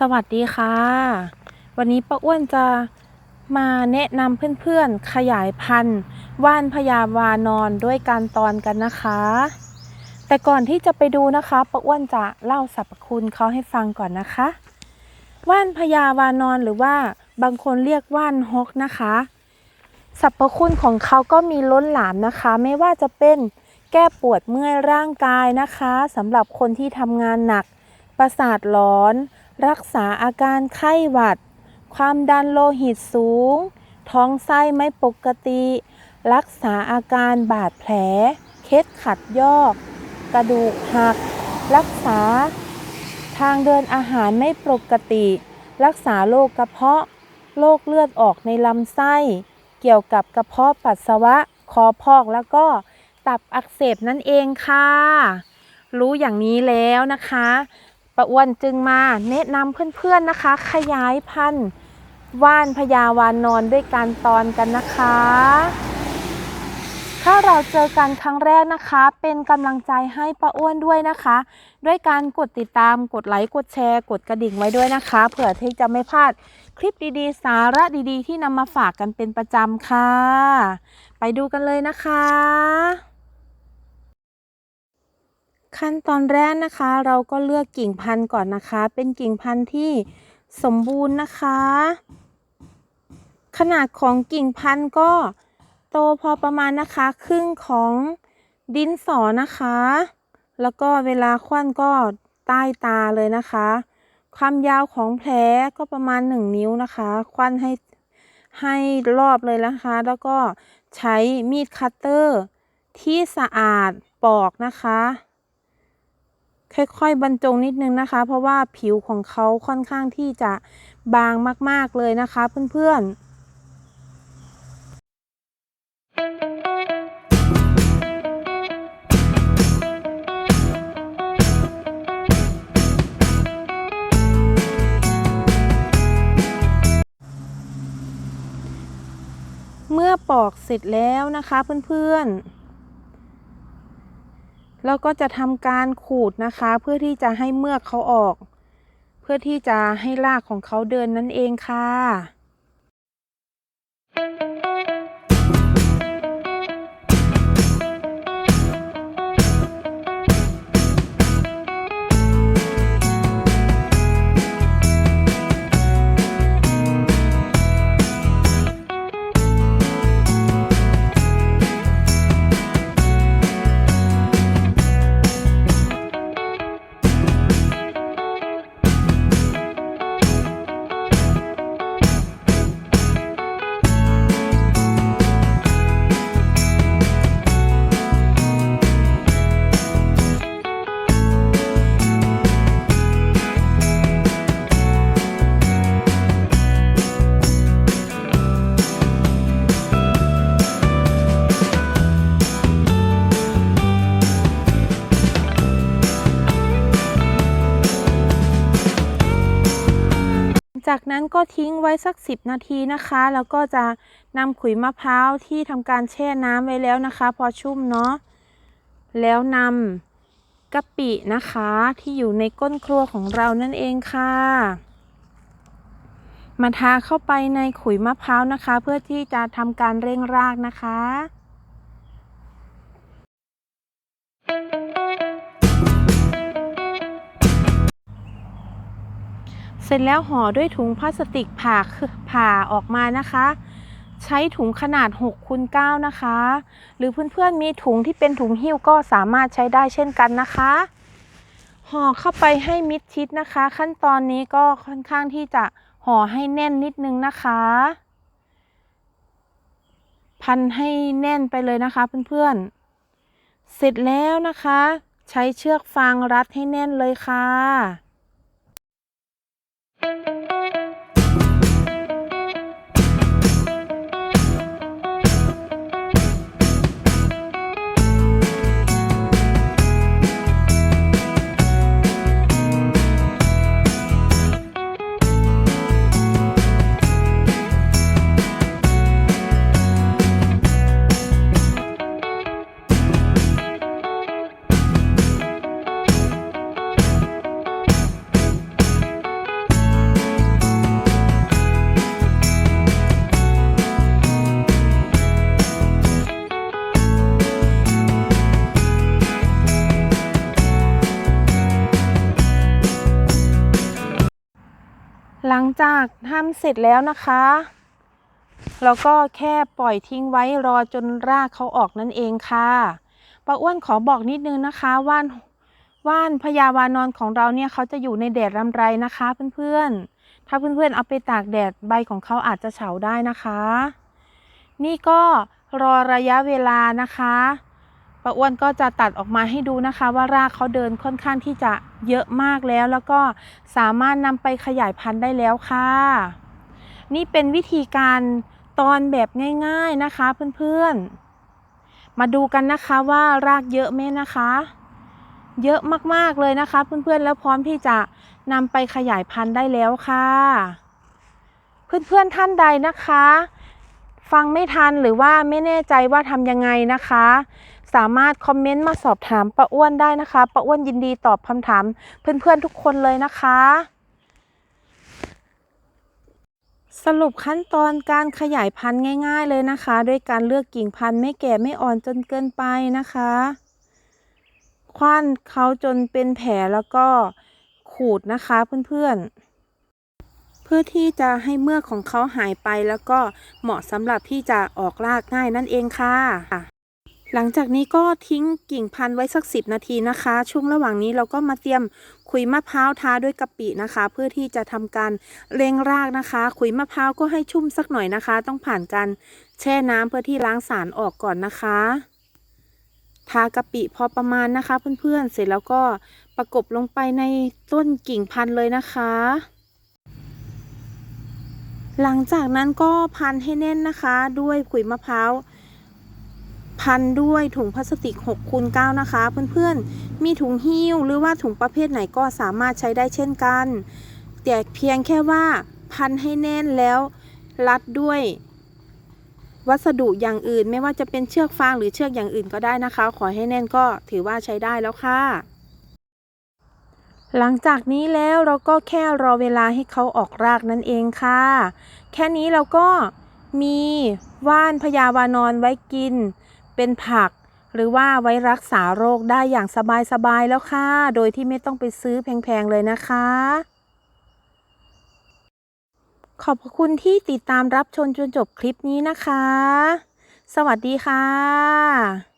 สวัสดีค่ะ วันนี้ป้าอ้วนจะมาแนะนำเพื่อนๆขยายพันธุ์ว่านพญาวานอนด้วยการตอนกันนะคะ แต่ก่อนที่จะไปดูนะคะป้าอ้วนจะเล่าสรรพคุณเขาให้ฟังก่อนนะคะ ว่านพญาวานอนหรือว่าบางคนเรียกว่านฮกนะคะ สรรพคุณของเขาก็มีล้นหลามนะคะ ไม่ว่าจะเป็นแก้ปวดเมื่อยร่างกายนะคะสำหรับคนที่ทำงานหนักประสาทหลอน รักษาอาการไข้หวัด ความดันโลหิตสูง ท้องไส้ไม่ปกติ รักษาอาการบาดแผล เคล็ดขัดยอก กระดูกหัก รักษา ทางเดินอาหารไม่ปกติ รักษาโรคกระเพาะ โรคเลือดออกในลำไส้ เกี่ยวกับกระเพาะปัสสาวะ คอพอกแล้วก็ตับอักเสบนั่นเองค่ะ รู้อย่างนี้แล้วนะคะ ป้าอ้วนจึงมาแนะนำเพื่อนๆนะคะ ขยายพันธุ์ว่านพญาวานนอนด้วยการตอนกันนะคะ ถ้าเราเจอกันครั้งแรกนะคะ เป็นกำลังใจให้ป้าอ้วนด้วยนะคะ ด้วยการกดติดตามกดไลค์กดแชร์ กดกระดิ่งไว้ด้วยนะคะ เผื่อที่จะไม่พลาดคลิปดีๆ สาระดีๆ ที่นำมาฝากกันเป็นประจำค่ะ ไปดูกันเลยนะคะ ขั้นตอนแรกนะคะ เราก็เลือกกิ่งพันธุ์ก่อนนะคะ เป็นกิ่งพันธุ์ที่สมบูรณ์นะคะ ขนาดของกิ่งพันธุ์ก็โตพอประมาณนะคะ ครึ่งของดินสอนะคะ แล้วก็เวลาควันก็ใต้ตาเลยนะคะ ความยาวของแผลก็ประมาณ 1 นิ้วนะคะ ควันให้ให้รอบเลยนะคะ แล้วก็ใช้มีดคัตเตอร์ที่สะอาดปอกนะคะ ค่อยๆ บรรจงนิดนึงนะคะ เพราะว่าผิวของเขาค่อนข้างที่จะบางมากๆเลยนะคะเพื่อนๆเมื่อปอกเสร็จแล้วนะคะเพื่อนๆ เราก็จะทำการขูดนะคะ เพื่อที่จะให้เมือกเขาออก เพื่อที่จะให้รากของเขาเดินนั่นเองค่ะ จากนั้นก็ทิ้งไว้สัก 10 นาทีนะคะ แล้วก็จะนำขุยมะพร้าวที่ทำการแช่น้ำไว้แล้วนะคะ พอชุ่มเนาะแล้วนำกะปินะคะที่อยู่ในก้นครัวของเรานั่นเองค่ะ มาทาเข้าไปในขุยมะพร้าวนะคะ เพื่อที่จะทำการเร่งรากนะคะ เสร็จแล้วห่อด้วยถุงพลาสติกผ่าผ่าออกมานะคะ ใช้ถุงขนาด6คูณ9นะคะ หรือเพื่อนๆมีถุงที่เป็นถุงหิ้วก็สามารถใช้ได้เช่นกันนะคะห่อเข้าไปให้มิดชิดนะคะ ขั้นตอนนี้ก็ค่อนข้างที่จะห่อให้แน่นนิดนึงนะคะ พันให้แน่นไปเลยนะคะเพื่อนๆเสร็จแล้วนะคะ ใช้เชือกฟางรัดให้แน่นเลยค่ะ thank you หลังจากทำเสร็จแล้วนะคะเราก็แค่ปล่อยทิ้งไว้รอจนรากเขาออกนั่นเองค่ะป้าอ้วนขอบอกนิดนึงนะคะว่านว่านพญาวานอนของเราเนี่ยเขาจะอยู่ในแดดรำไรนะคะเพื่อนๆ ถ้าเพื่อนๆเอาไปตากแดดใบของเขาอาจจะเฉาได้นะคะ นี่ก็รอระยะเวลานะคะ ป้าอ้วนก็จะตัดออกมาให้ดูนะคะ ว่ารากเขาเดินค่อนข้างที่จะเยอะมากแล้ว แล้วก็สามารถนำไปขยายพันธุ์ได้แล้วค่ะ นี่เป็นวิธีการตอนแบบง่ายๆนะคะเพื่อนๆ มาดูกันนะคะว่ารากเยอะไหมนะคะ เยอะมากๆเลยนะคะ เพื่อนๆแล้วพร้อมที่จะนำไปขยายพันธุ์ได้แล้วค่ะ เพื่อนๆท่านใดนะคะ ฟังไม่ทันหรือว่าไม่แน่ใจว่าทำยังไงนะคะ สามารถคอมเมนต์มาสอบถามป้าอ้วนได้นะคะป้าอ้วนยินดีตอบคำถามเพื่อนๆทุกคนเลยนะคะ สรุปขั้นตอนการขยายพันธุ์ง่าย ๆเลยนะคะ ด้วยการเลือกกิ่งพันธุ์ไม่แก่ไม่อ่อนจนเกินไปนะคะคว้านเขาจนเป็นแผลแล้วก็ขูดนะคะเพื่อนๆ เพื่อที่จะให้เมือกของเขาหายไปแล้วก็เหมาะสำหรับที่จะออกรากง่ายนั่นเองค่ะหลังจากนี้ก็ทิ้งกิ่งพันธุ์ไว้สักสิบนาทีนะคะ ช่วงระหว่างนี้เราก็มาเตรียมขุยมะพร้าวทาด้วยกะปินะคะ เพื่อที่จะทำการเร่งรากนะคะ ขุยมะพร้าวก็ให้ชุ่มสักหน่อยนะคะ ต้องผ่านการแช่น้ำเพื่อที่ล้างสารออกก่อนนะคะทากะปิพอประมาณนะคะ เพื่อนๆเสร็จแล้วก็ประกบลงไปในต้นกิ่งพันธุ์เลยนะคะ หลังจากนั้นก็พันให้แน่นนะคะ ด้วยขุยมะพร้าวพันด้วยถุงพลาสติก6คูณ9นะคะ เพื่อนๆ มีถุงหิ้วหรือว่าถุงประเภทไหนก็สามารถใช้ได้เช่นกัน แต่เพียงแค่ว่าพันให้แน่นแล้วรัดด้วย วัสดุอย่างอื่นไม่ว่าจะเป็นเชือกฟางหรือเชือกอย่างอื่นก็ได้นะคะ ขอให้แน่นก็ถือว่าใช้ได้แล้วค่ะ หลังจากนี้แล้วเราก็แค่รอเวลาให้เขาออกรากนั่นเองค่ะ แค่นี้เราก็มีว่านพญาวานอนไว้กิน เป็นผัก หรือว่าไว้รักษาโรคได้อย่างสบายๆแล้วค่ะ โดยที่ไม่ต้องไปซื้อแพงๆเลยนะคะ ขอบคุณที่ติดตามรับชมจนจบคลิปนี้นะคะ สวัสดีค่ะ